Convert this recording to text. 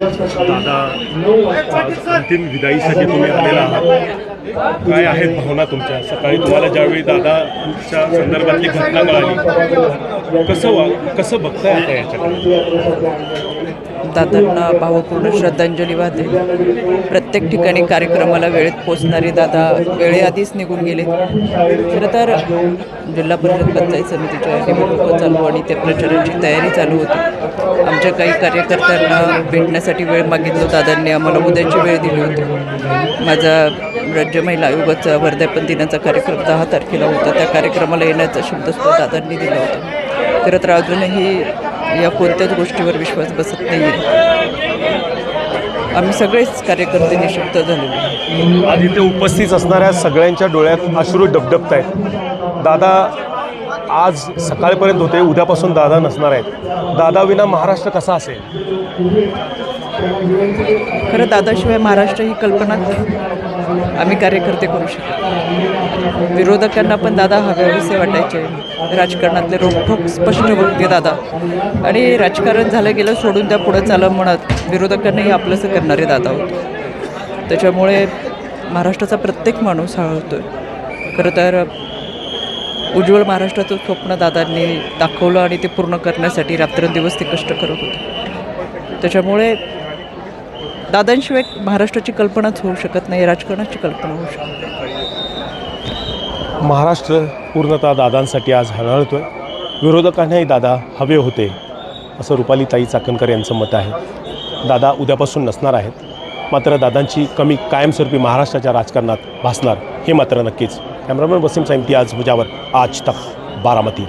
दादा आज अंतिम विदाईसाठी तुम्ही आलेला आहात काय आहेत भावना तुमच्या? सकाळी तुम्हाला ज्यावेळी दादाच्या संदर्भातली घटना कळाली कसं वा कसं बघताय आता याच्याकडे? दादांना भावपूर्ण श्रद्धांजली वाहते. प्रत्येक ठिकाणी कार्यक्रमाला वेळेत पोचणारे दादा वेळेआधीच निघून गेले खरं तर जिल्हा परिषद पंचायत समितीच्या निवडणुका चालू आणि त्या प्रचाराची तयारी चालू होती. आमच्या काही कार्यकर्त्यांना भेटण्यासाठी वेळ मागितलो. दादांनी आम्हाला उद्याची वेळ दिली होती. माझा राज्य महिला आयोगाचा वर्धापन दिनाचा कार्यक्रम दहा तारखेला होता. त्या कार्यक्रमाला येण्याचा शब्द सुद्धा दादांनी दिला होता. खरं तर अजूनही या कोणत्याच गोष्टीवर विश्वास बसत नाही आम्ही सगळेच कार्यकर्ते निशब्द झालेलो. आज इथे उपस्थित असणाऱ्या सगळ्यांच्या डोळ्यात अश्रू डबडबत आहेत. दादा आज सकाळपर्यंत होते उद्यापासून दादा नसणार आहेत. दादा विना महाराष्ट्र कसा असेल? खरं दादाशिवाय महाराष्ट्र ही कल्पनाच नाही आम्ही कार्यकर्ते करू शकतो विरोधकांना पण दादा हव्याविसे वाटायचे. राजकारणातले रोखोक स्पष्ट होते दादा. आणि राजकारण झालं गेलं सोडून त्या पुढं चालं म्हणत विरोधकांनाही आपलंसं करणारे दादा होते. त्याच्यामुळे महाराष्ट्राचा प्रत्येक माणूस हळवतोय खरं तर उज्ज्वल महाराष्ट्राचं स्वप्न दादांनी दाखवलं आणि ते पूर्ण करण्यासाठी रात्रंदिवस ते कष्ट करत होते. त्याच्यामुळे दादांशिवाय महाराष्ट्राची कल्पनाच होऊ शकत नाही राजकारणाची कल्पना होऊ शकत नाही. महाराष्ट्र पूर्णतः दादांसाठी आज हळहळतोय. विरोधकांनाही दादा हवे होते असं रुपालीताई चाकणकर यांचं मत आहे. दादा उद्यापासून नसणार आहेत मात्र दादांची कमी कायमस्वरूपी महाराष्ट्राच्या राजकारणात भासणार हे मात्र नक्कीच. कॅमेरामॅन वसीम साईमती आज मुजावर आज तक बारामती.